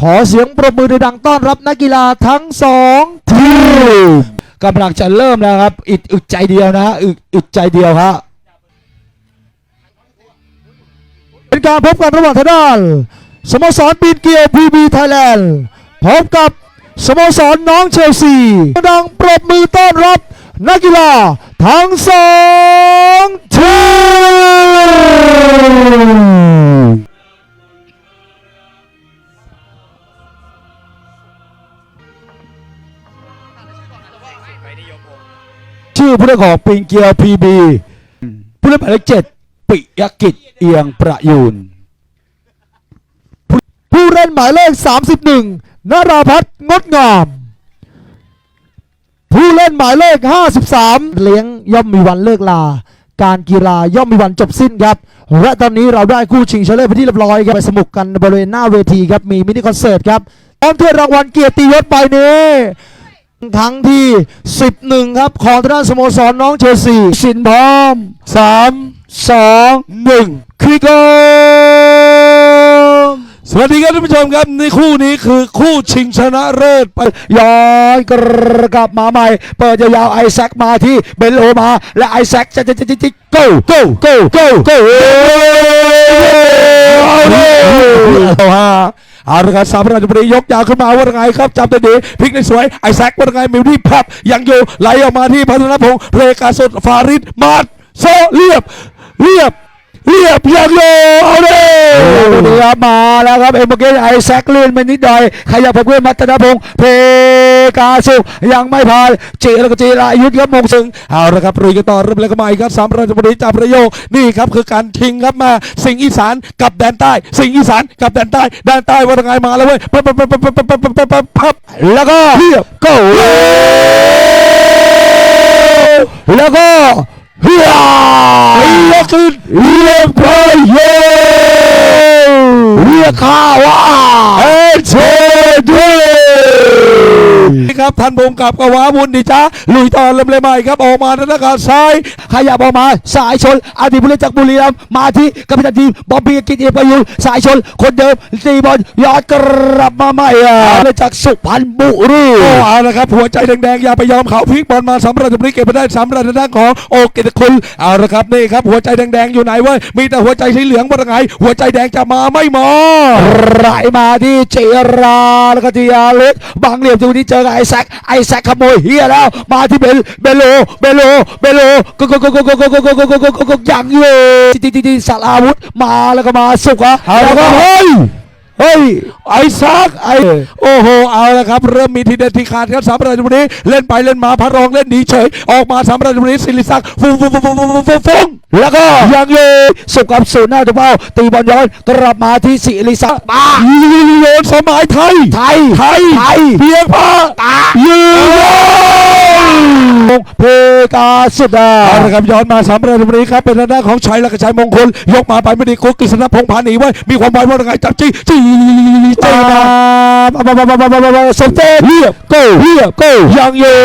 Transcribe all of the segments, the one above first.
ขอเสียงปรบมือดังต้อนรับนักกีฬาทั้งสองทีมกำลังจะเริ่มแล้วครับอึดอึดใจเดียวนะอึดอึดใจเดียวครับเป็นการพบกันระหว่างทางด้านสโมสรปีนเกียวพีบีไทยแลนด์พบกับสโมสรน้องเชลซีดังปรบมือต้อนรับนักกีฬาทั้งสองทีม ชื่อผู้เล่นของปิงเกียวพีบีผู้เล่นหมายเลขเจ็ดปิยกิจเอียงประยูน ผู้เล่นหมายเลข 31 นราพัฒน์งดงาม ผู้เล่นหมายเลข 53 เลี้ยงย่อมมีวันเลิกลา การกีฬาย่อมมีวันจบสิ้นครับ และตอนนี้เราได้คู่ชิงชนะเลิศไปที่เรียบร้อยครับไปสนุกกันบริเวณหน้าเวทีครับมีมินิคอนเสิร์ตครับพร้อมถ้วยรางวัลเกียรติยศไปนี้ ครั้งที่ 11 ครับ ของทางด้านสโมสรน้องเชลซีสินพร้อม 3 2 1คริกโกสวัสดีครับท่านผู้ชมครับในคู่นี้คือคู่ชิงชนะเลิศไปย้อนกลับมาใหม่ เปิดยาวๆไอแซคมาที่เบนโลมา และไอแซคจะจะจะจะจะ go go go go go เอาฮะ เอาละครับสามราชบุรียกยาวขึ้นมาว่าไงครับจับตัวดีพลิกได้สวยไอแซคว่าไงมิวที่พับยังอยู่ไหลออกมาที่พัฒนพงศ์เพลกาสดฟาริดมาดโซเรียบ เรียบ เรียบยังอยู่เอาเลยดูดีครับมาแล้วครับเอ็มเบอร์เกไอแซคเลื่อนไปนิดหน่อยขยับไปเพื่อนมัตนพงศ์เพกาสุยังไม่ผ่านเจแล้วก็เจรายุทธครับมงสึงเอาละครับรุยกันต่อเริ่มแล้วก็มาอีกครับสามราชบุรีจับประโยคนี่ครับคือการชิงครับมาสิงห์อีสานกับแดนใต้ สิงห์อีสานกับแดนใต้แดนใต้ว่าไงมาแล้วเว้ยปั๊บปั๊บปั๊บปั๊บปั๊บปั๊บปั๊บปั๊บปั๊บแล้วก็เรียบ go แล้วก็ we are! We left we Hyah! ขึ้นเรียบร้อยเย้เรียกข้าว่าเอเชด้วยนี่ครับท่านภูมิกับกบว้าบุญดิจ้าลุยต่อเริ่มเลยใหม่ครับออกมาทางด้านซ้ายขยับออกมาสายชนอดีตผู้เล่นจากบุรีรัมย์มาที่กัปตันทีมบอมบี้กิตเอียประยุนสายชนคนเดิมตีบอลยอดกลับมาใหม่อะเลยจากสุพรรณบุรีโอ้เอาละครับหัวใจแดงๆอย่าไปยอมเขาพลิกบอลมาสำหรับจะพลิกเก็บไปได้สำหรับทางด้านของโอเกตคุณเอาละครับนี่ครับหัวใจแดงๆอยู่ไหนเว้ยมีแต่หัวใจสีเหลืองว่าไงหัวใจแดงจะมาไม่มาไหลมาที่เจราแล้วก็ทีอาเล็กบางเหลี่ยมจูนี้เจอกับไอแซคไอแซคขโมยเฮียแล้ว มาที่เบลเบโลเบโลเบโลก็ก็ก็ก็ก็ก็ก็ก็ก็ก็ก็ก็ยังอยู่ที่ที่ที่สารอาวุธมาแล้วก็มาสุกอะเอาแล้ละวคก็รับเฮ้ยเฮ้ยไอ้ซักไอ้โอ้โหเอาละครับ เริ่มมีทีเด็ดทีขาดครับสามราชบุรีเล่นไปเล่นมาพระรองเล่นดีเฉย ออกมาสามราชบุรีศิริศักดิ์ฟุ้งฟุ้งฟุ้งฟุ้งฟุ้งฟุ้งฟุ้งฟุ้ง แล้วก็ยังอยู่สุกกับศูนย์หน้าตัวเป้าตีบอลย้อนกลับมาที่สิริศักดิ์มาโยนสมัยไทยไทย ไทย ไทย เพียงพาตายืน เพกาสุดาเอาละครับย้อนมาสามราชบุรีครับเป็นทางด้านของชัยและกชัยมงคล ยกมาไปไม่ดีกุ๊กกฤษณพงษ์พาหนีไว้ มีความไวว่าไงจับจี้จี้จ้าจี้าบาบาบาบาบาบาสเด็จเรียบโก้เรียบโก้ยังอยู่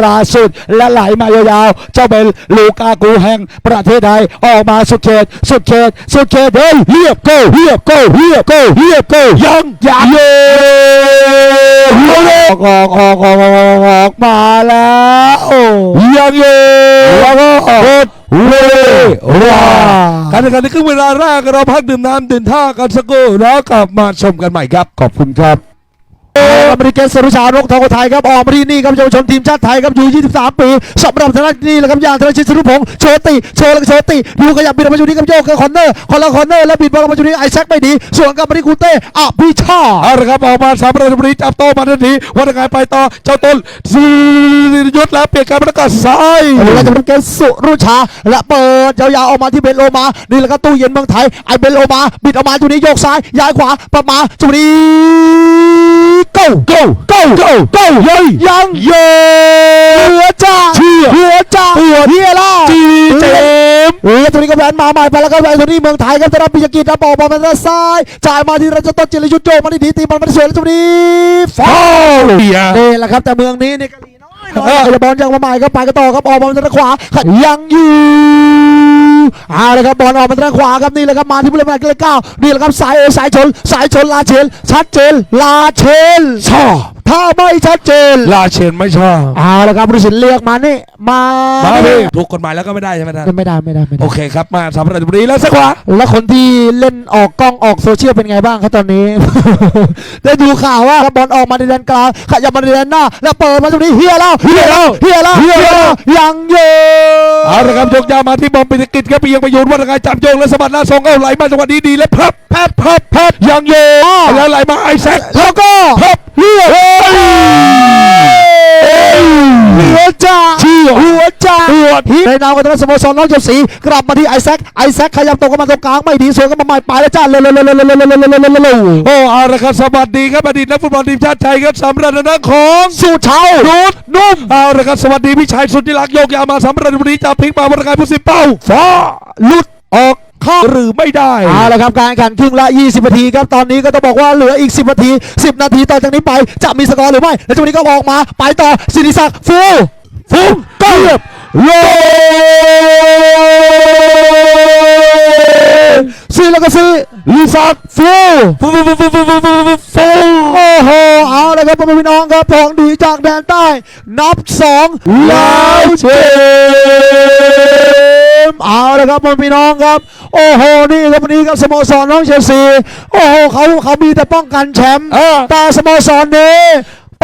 ราสุดและไหลมายาวๆเจ้าเป็นลูกากูแห่งประเทศไทยออกมาสุดเขตสุดเขตสุดเขตเฮ้ยเรียบโก้เรียบโก้เรียบโก้เรียบโก้ยังยังเย่ ออกออกออกออกออกออกมาแล้วยังอยู่แล้วก็เฮ็ดเว้ว้าการแข่งขันในครึ่งเวลาแรกเราพักดื่มน้ำดื่มท่ากันสักครู่แล้วกลับมาชมกันใหม่ครับขอบคุณครับ อเมริกันสรุชานกทองอุทัยครับออกมาที่นี่ครับเยาวชนทีมชาติไทยครับอยู่ 23 ปีสำหรับทางด้านนี้แหละครับอย่างธนชิตสรุพงศ์โชติโชว์แล้วก็โชติดูขยับบิดออกมาอยู่นี่ครับโยกกับคอนเนอร์คอนละคอนเนอร์แล้วบิดบอลออกมาอยู่นี่ไอแซคไม่ดีส่วนกับมาที่คูเต้อภิชาติเอาละครับออกมาสามประตูบุรีจับโตมาทันทีว่าจะไงไปต่อเจ้าต้นซียุทธแล้วเปลี่ยนการประกาศซ้ายเราจะเป็นเกมสุรุชา และเปิดยาวๆออกมาที่เบนโลมานี่แหละครับตู้เย็นเมืองไทยไอเบนโลมาบิดออกมาจุดนี้โยกซ้ายย้ายขวาประมาจุดนี้ go go go go go ยังยังเย่เหลือจ้าเชี่ยเหลือจ้าหัวเฮียล่าจีเจมส์เออตัวนี้ก็แบนมาใหม่ไปแล้วก็แบนตัวนี้เมืองไทยครับจะรับปิยกิจนะบอกบอลมาทางซ้ายจ่ายมาที่ราชต้นจิรยุทธโยกมาที่ดีตีบอลมาที่สวยแล้วจุดนี้ฟาวล์เบียร์นี่แหละครับแต่เมืองนี้นี่กะลีน้อย เออจะบอลยังมาใหม่ครับไปก็ต่อครับออกมาทางขวาขวายังอยู่เอาเลยครับบอลออกมาทางขวาครับนี่แหละครับมาที่ผู้เล่นหมายเลขเก้านี่แหละครับสายเอสายชนสายชนลาเชลชัดเจนลาเชลชอบ ถ้าไม่ชัดเจนลาเชนไม่ชอบเอาละครับผู้ตัดสินเรียกมานี่มามาพี่ถูกกฎหมายแล้วก็ไม่ได้ใช่ไหมท่านไม่ได้ไม่ได้ไม่ได้โอเคครับมาสามราชบุรีแล้วสักขวาแล้วคนที่เล่นออกกล้องออกโซเชียลเป็นไงบ้างครับตอนนี้ ได้ดูข่าวว่าบอลออกมาในแดนกลางขยับมาในแดนหน้า แล้วเปิดมาตรงนี้เฮียแล้วเฮียแล้วเฮียแล้วเฮียแล้วยังเยอะเอาละครับยกยาวมาที่บอมปิกิจครับไปยังประยูนวัฒนการจับโยงและสะบัดหน้าทรงเอาไหลมาจังหวะนี้ดีและพับพับพับพับยังโยแล้วไหลมาไอแซคแล้วก็ จ่าหัวจ่าในนามของทางสโมสรน้องเจ็บสีกลับมาที่ไอแซคไอแซคขยับตรงเข้ามาตรงกลางไม่ดีสวนก็มาใหม่ไปแล้วจ้าเร็วเร็วเร็วเร็วเร็วเร็วเร็วเร็วเร็วเร็วเร็วโอ้เอาละครับสวัสดีครับอดีตนักฟุตบอลทีมชาติไทยครับสำหรับนักของสู่เท้าดูดนุ่มเอาละครับสวัสดีพี่ชายสุดที่รักโยกยาวมาสำหรับวันนี้จะพลิกมาวัฒนการผู้สิบเป้าฟ้าหลุดออกเข้าหรือไม่ได้เอาละครับการแข่งขันครึ่งละ 20 นาทีครับตอนนี้ก็ต้องบอกว่าเหลืออีก 10 นาที 10 นาทีต่อจากนี้ไปจะมีสกอร์หรือไม่ แล้วจังหวะนี้ก็ออกมา ไปต่อสิริศักดิ์ฟู ฟุ้งเกียบโลซีแล้วก็ซีลิศักดิ์ฟูฟุ้งฟุ้งฟุ้งฟุ้งฟุ้งฟุ้งฟุ้งโอ้โหเอาเลยครับพ่อแม่พี่น้องครับพองดีจากแดนใต้นับ2แล้วเชมป์เอาเลยครับพ่อแม่พี่น้องครับ โอ้โหนี่ครับวันนี้ครับสโมสรน้องเชลซีโอ้โหเขาเขามีแต่ป้องกันแชมป์เออแต่สโมสรนี้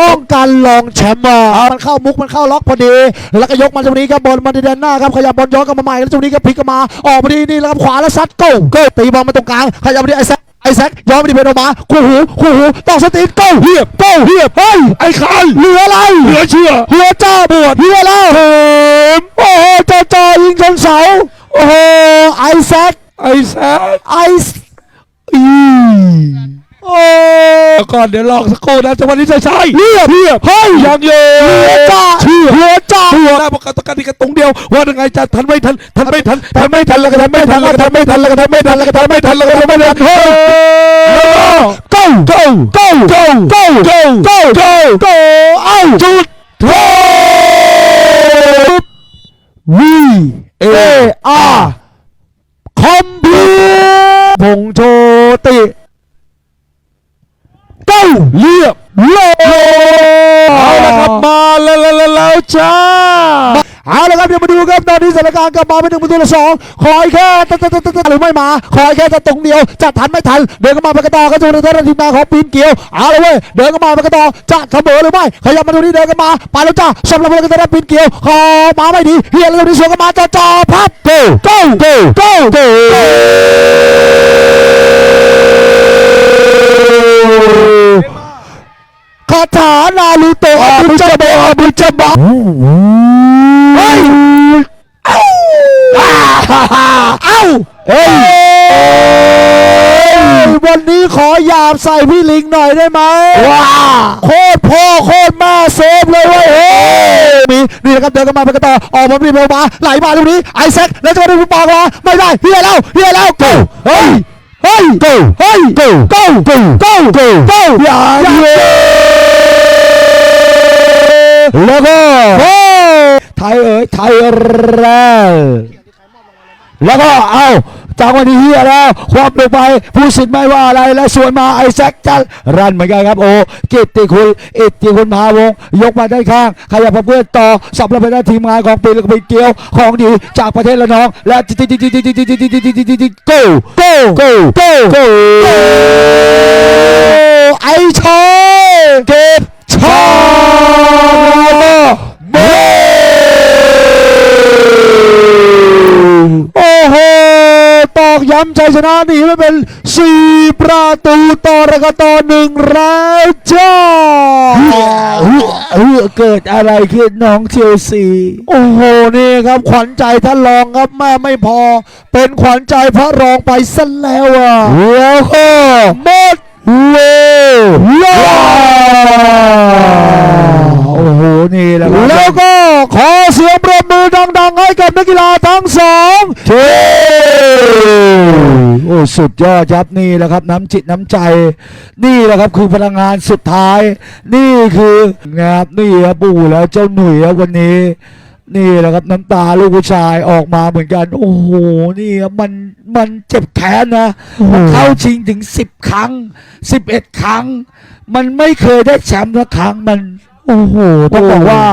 ป้องกันรองแชมป์อะมันเข้ามุกมันเข้าล็อกพอดี แล้วก็ยกมาตรงนี้ครับบอลมาที่แดนหน้าครับขยับบอลย้อนกลับมาใหม่แล้วตรงนี้ก็พลิกกลับมาออกมาที่นี่แล้วครับขวาแล้วซัดโก้โก้ตีบอลมาตรงกลางขยับมาที่ไอแซคไอแซคย้อนมาที่เบนออกมาคู่หูคู่หูต้องสตีนโก้เฮียบโก้เฮียบเฮ้ยไอ้คันเหลืออะไรเหลือเชื่อหัวจ้าบวดเฮียแล้วเหิมโอ้โหจ่อจ่อยิงชนเสาโอ้โหไอแซคไอ้แซคไอซ์อี โอ้แล้วก่อนเดี๋ยวลองสักครู่นะจังหวะนี้ใช่ใช่เรียบเรียบเฮ้ยยังโยหัวจ้าหัวจ้าหัวหน้าประกาศการที่กระตุงเดียวว่ายังไงจะทันไม่ทันทันไม่ทันทันไม่ทันแล้วก็ทันไม่ทันแล้วก็ทันไม่ทันแล้วก็ทันไม่ทันแล้วก็ทันไม่ทันแล้วก็ทันไม่ทันเฮ้ย go go go go go go go go go เอ้าจุดโทษ V A R คอมพิวพงโชติ go เรียบ โล เอาละครับ มาแล้วแล้วแล้วแล้วจ้าเอาละครับเดี๋ยวมาดูครับตอนนี้สถานการณ์กลับมาเป็นหนึ่งประตูต่อสองคอยแค่ตะตะตะตะหรือไม่มาคอยแค่จะตรงเดียวจะทันไม่ทันเดินเข้ามาไปกระต่อก็จะเป็นทาทีมงานของปีนเกียวเอาเลยเว้ยเดินเข้ามาไปกระต่อจะเสมอหรือไม่ขยับมาตรงนี้เดินเข้ามาไปแล้วจ้าสำหรับคนกระต่อปีนเกียวขอมาไม่ดีเฮียแล้วตรงนี้สวนเข้ามาจ่อจ่อพับ go go go go go ขอหยาบใส่พี่ลิงหน่อยได้ไหมว้าโคตรพ่อโคตรแม่เซฟเลยเว้ยเฮ้ยมีนี่นะครับเดินกันมาไปกันต่อออกมาพี่โมมาไหลมาตรงนี้ไอแซคแล้วจะมาดูฟุตบอลมาไม่ได้เฮียแล้วเฮียแล้ว go เฮ้ยเฮ้ย go เฮ้ย go go go go go go อย่าเยแล้วก็ไทยเอ๋ยไทยแรกแล้วก็เอา จังวันี้เฮียแล้วความลงไปผู้สิทธิ์ไม่ว่าอะไรและสวนมาไอแซคจันรันเหมือนกันครับโอ้กิตติคุณอิตติคุณมหาวงยกมาด้านข้างขยับเพื่อต่อสับระเบิดได้ทีมงานของปีแล้ก็ไปเกียวของดีจากประเทศละน้อง และจิติจิติจิติจิติจิติจิติจิติโก้โก้โก้โก้ไอชอยเก็บ ย้ำชัยชนะหนีไม่เป็น 4 ประตูต่อระกต่อหนึ่งแล้วจ้าเกิดอะไรขึ้นน้องเชลซี โอ้โห นี่ครับ ขวัญใจท่านรองครับแม่ไม่พอ เป็นขวัญใจพระรองไปซะแล้วอะแล้วก็หมดเวลาโอ้โห นี่แหละครับแล้วก็ขอเสียงประมือดังๆให้กับนักกีฬาทั้งสองเท่โอ้สุดยอดครับนี่แหละครับ น้ำจิตน้ำใจ นี่แหละครับคือพลังงานสุดท้าย นี่คือนะครับนี่ครับปู่แล้วเจ้าหนุ่ยครับวันนี้นี่แหละครับน้ำตาลูกผู้ชายออกมาเหมือนกัน โอ้โหนี่ครับมันมันเจ็บแค้นนะโอ้โหเข้าชิงถึง10ครั้ง11ครั้ง มันไม่เคยได้แชมป์สักครั้งมัน โอ้โหต้องบอกว่า